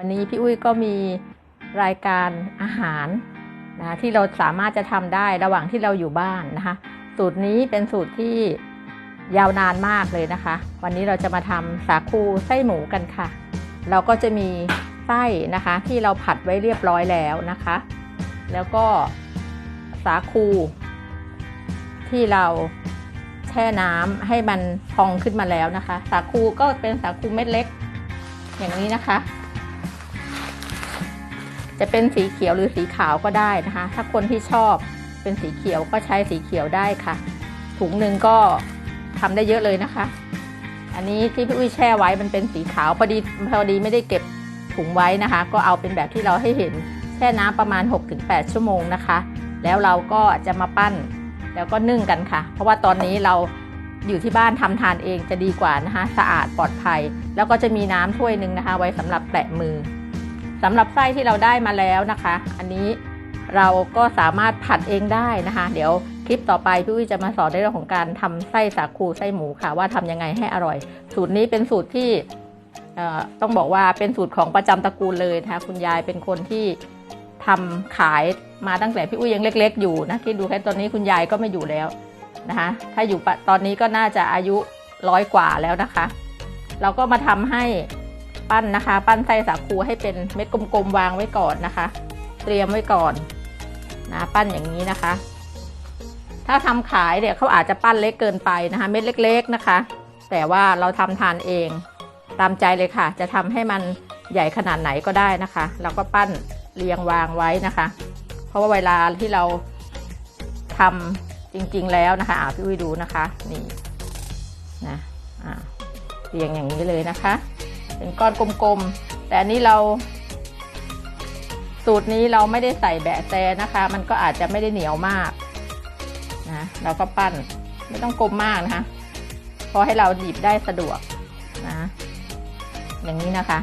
วันนี้พี่อุ้ยก็มีรายการอาหารนะที่เราสามารถจะทำได้ระหว่างที่เราอยู่บ้านนะคะ สูตรนี้เป็นสูตรที่ยาวนานมากเลยนะคะ วันนี้เราจะมาทำสาคูไส้หมูกันค่ะ เราก็จะมีไส้นะคะที่เราผัดไว้เรียบร้อยแล้วนะคะ แล้วก็สาคู ที่เราแช่น้ำให้มันพองขึ้นมาแล้วนะคะ สาคูก็เป็นสาคูเม็ดเล็ก อย่างนี้นะคะ จะเป็นสีเขียวหรือสีขาวก็ได้นะคะ ถ้าคนที่ชอบเป็นสีเขียวก็ใช้สีเขียวได้ค่ะ ถุงหนึ่งก็ทำได้เยอะเลยนะคะ อันนี้ที่พี่อุ้ยแช่ไว้มันเป็นสีขาวพอดีพอดีไม่ได้เก็บถุงไว้นะคะ ก็เอาเป็นแบบที่เราให้เห็นแช่น้ำประมาณ 6-8 ชั่วโมงนะคะ แล้วเราก็จะมาปั้นแล้วก็นึ่งกันค่ะ เพราะว่าตอนนี้เราอยู่ที่บ้านทำทานเองจะดีกว่านะคะ สะอาดปลอดภัย แล้วก็จะมีน้ำถ้วยหนึ่งนะคะ ไว้สำหรับแตะมือ สำหรับไส้ที่เราได้มาแล้วนะคะ อันนี้เราก็สามารถผัดเองได้นะคะ เดี๋ยวคลิปต่อไปพี่อุ้ยจะมาสอนในเรื่องของการทำไส้สาคูไส้หมูค่ะ ว่าทำยังไงให้อร่อย สูตรนี้เป็นสูตรที่ต้องบอกว่าเป็นสูตรของประจำตระกูลเลยนะคะคุณยายเป็นคนที่ทำขายมาตั้งแต่พี่อุ้ยยังเล็ก ๆ อยู่นะที่ดูแค่ตอนนี้คุณยายก็ไม่อยู่แล้วนะคะ ถ้าอยู่ปะตอนนี้ก็น่าจะอายุร้อยกว่าแล้วนะคะ เราก็มาทำให้ ปั้นนะคะ ปั้นไส้สาคูให้เป็นเม็ดกลมๆวางไว้ก่อนนะคะ เตรียมไว้ก่อนนะปั้นอย่างนี้นะคะ ถ้าทำขายเนี่ยเขาอาจจะปั้นเล็กเกินไปนะคะ เม็ดเล็ก ๆนะคะ แต่ว่าเราทำทานเองตามใจเลยค่ะ จะทำให้มันใหญ่ขนาดไหนก็ได้นะคะ เราก็ปั้นเรียงวางไว้นะคะ เพราะว่าเวลาที่เราทำจริงๆแล้วนะคะอ่าพี่วิดูนะคะนี่นะอ่าเรียงอย่างนี้เลยนะคะ เป็นก้อนกลมๆ แต่อันนี้เรา สูตรนี้เราไม่ได้ใส่แบะแซนะคะ มันก็อาจจะไม่ได้เหนียวมากนะเราก็ปั้นไม่ต้องกลมมากนะคะพอให้เราหยิบได้สะดวกนะอย่างนี้นะคะ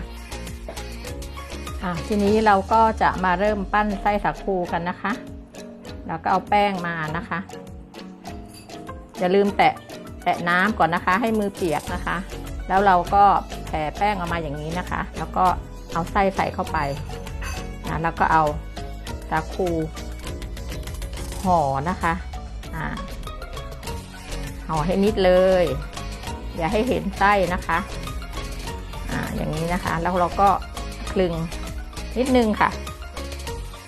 อะทีนี้เราก็จะมาเริ่มปั้นไส้สาคูกันนะคะ แล้วก็เอาแป้งมานะคะอย่าลืมแตะแตะน้ำก่อนนะคะ ให้มือเปียกนะคะ แล้วเราก็ ผ่แป้งออกมาอย่างนี้นะคะ แล้วก็เอาไส้ใส่เข้าไปนะแล้วก็เอาสาคูห่อนะคะอ่าห่อให้นิดเลย อย่าให้เห็นไส้นะคะอ่าอย่างนี้นะคะ แล้วเราก็คลึงนิดนึงค่ะ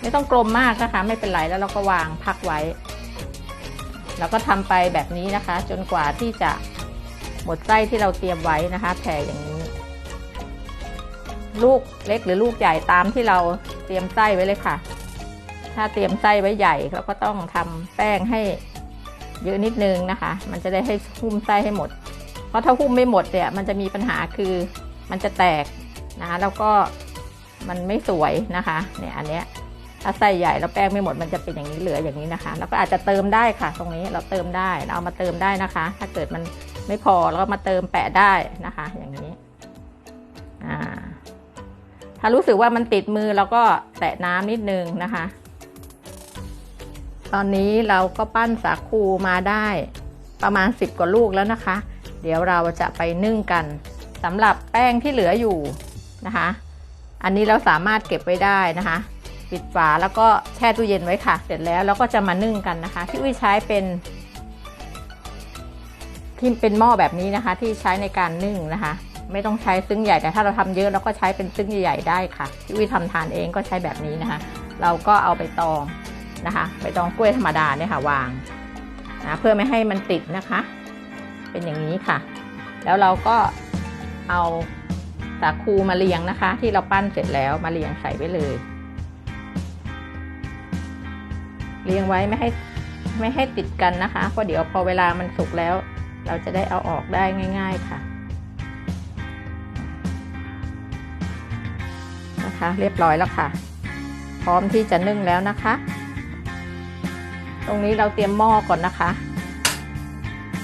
ไม่ต้องกลมมากนะคะ ไม่เป็นไรแล้วเราก็วางพักไว้ แล้วก็ทำไปแบบนี้นะคะ จนกว่าที่จะหมดไส้ที่เราเตรียมไว้นะคะแผ่อย่างนี้ ลูกเล็กหรือลูกใหญ่ตามที่เราเตรียมไส้ไว้เลยค่ะ ถ้าเตรียมไส้ไว้ใหญ่เราก็ต้องทำแป้งให้เยอะนิดนึงนะคะ มันจะได้ให้หุ้มไส้ให้หมด เพราะถ้าหุ้มไม่หมดเนี่ยมันจะมีปัญหาคือมันจะแตกนะคะแล้วก็มันไม่สวยนะคะเนี่ยอันเนี้ยถ้าไส้ใหญ่แล้วแป้งไม่หมดมันจะเป็นอย่างนี้เหลืออย่างนี้นะคะ แล้วก็อาจจะเติมได้ค่ะ ตรงนี้เราเติมได้เราเอามาเติมได้นะคะ ถ้าเกิดมันไม่พอเราก็มาเติมแปะได้นะคะ อย่างนี้อ่า ถ้ารู้สึกว่ามันติดมือเราก็แตะน้ำนิดนึงนะคะ ตอนนี้เราก็ปั้นสาคูมาได้ประมาณ 10 กว่าลูกแล้วนะคะ เดี๋ยวเราจะไปนึ่งกันสำหรับแป้งที่เหลืออยู่นะคะ อันนี้เราสามารถเก็บไว้ได้นะคะ ปิดฝาแล้วก็แช่ตู้เย็นไว้ค่ะ เสร็จแล้วเราก็จะมานึ่งกันนะคะ ที่อุ้ยใช้เป็นที่เป็นหม้อแบบนี้นะคะ ที่ใช้ในการนึ่งนะคะ ไม่ต้องใช้ซึ้งใหญ่แต่ถ้าเราทำเยอะเราก็ใช้เป็นซึ้งใหญ่ๆได้ค่ะที่อุ้ยทำทานเองก็ใช้แบบนี้นะคะ เราก็เอาไปตองนะคะใบตองกล้วยธรรมดาเนี่ยค่ะวางนะเพื่อไม่ให้มันติดนะคะ เป็นอย่างนี้ค่ะ แล้วเราก็เอาสาคูมาเรียงนะคะ ที่เราปั้นเสร็จแล้วมาเรียงใส่ไว้เลยเรียงไว้ไม่ให้ไม่ให้ติดกันนะคะเพราะเดี๋ยวพอเวลามันสุกแล้ว เราจะได้เอาออกได้ง่าย ๆค่ะ นะคะ เรียบร้อยแล้วค่ะ พร้อมที่จะนึ่งแล้วนะคะ ตรงนี้เราเตรียมหม้อก่อนนะคะ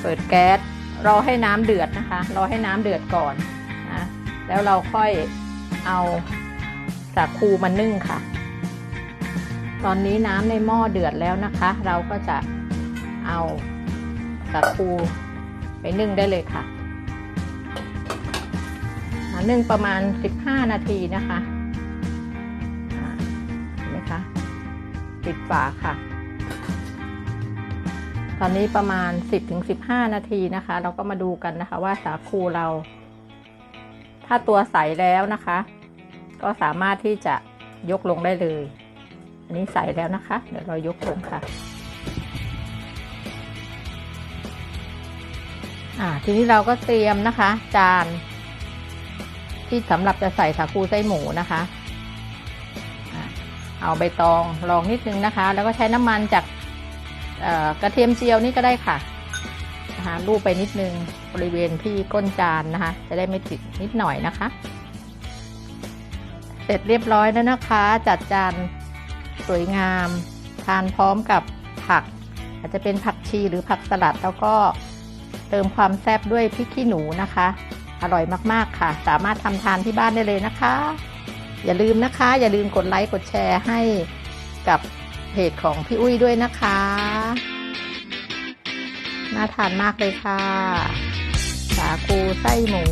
เปิดแก๊สรอให้น้ำเดือดนะคะ รอให้น้ำเดือดก่อนนะแล้วเราค่อยเอาสาคูมานึ่งค่ะ ตอนนี้น้ำในหม้อเดือดแล้วนะคะ เราก็จะเอาสาคูไปนึ่งได้เลยค่ะนึ่งประมาณ 15 นาทีนะคะ ปิดฝาค่ะ ตอนนี้ประมาณ 10-15 นาทีนะคะ เราก็มาดูกันนะคะว่าสาคูเรา ถ้าตัวใสแล้วนะคะ ก็สามารถที่จะยกลงได้เลย อันนี้ใสแล้วนะคะ เดี๋ยวเรายกลงค่ะ่าทีนี้เราก็เตรียมนะคะ จานที่สำหรับจะใส่สาคูไส้หมูนะคะ เอาใบตองรองนิดนึงนะคะ แล้วก็ใช้น้ำมันจากกระเทียมเจียวนี่ก็ได้ค่ะนะคะลูบไปนิดนึงบริเวณที่ก้นจานนะคะ จะได้ไม่ติดนิดหน่อยนะคะ เสร็จเรียบร้อยแล้วนะคะ จัดจานสวยงาม ทานพร้อมกับผัก อาจจะเป็นผักชีหรือผักสลัด แล้วก็เติมความแซ่บด้วยพริกขี้หนูนะคะ อร่อยมากๆค่ะ สามารถทำทานที่บ้านได้เลยนะคะ อย่าลืมนะคะ อย่าลืมกดไลค์กดแชร์ให้กับเพจของพี่อุ้ยด้วยนะคะ น่าทานมากเลยค่ะ สาคูไส้หมู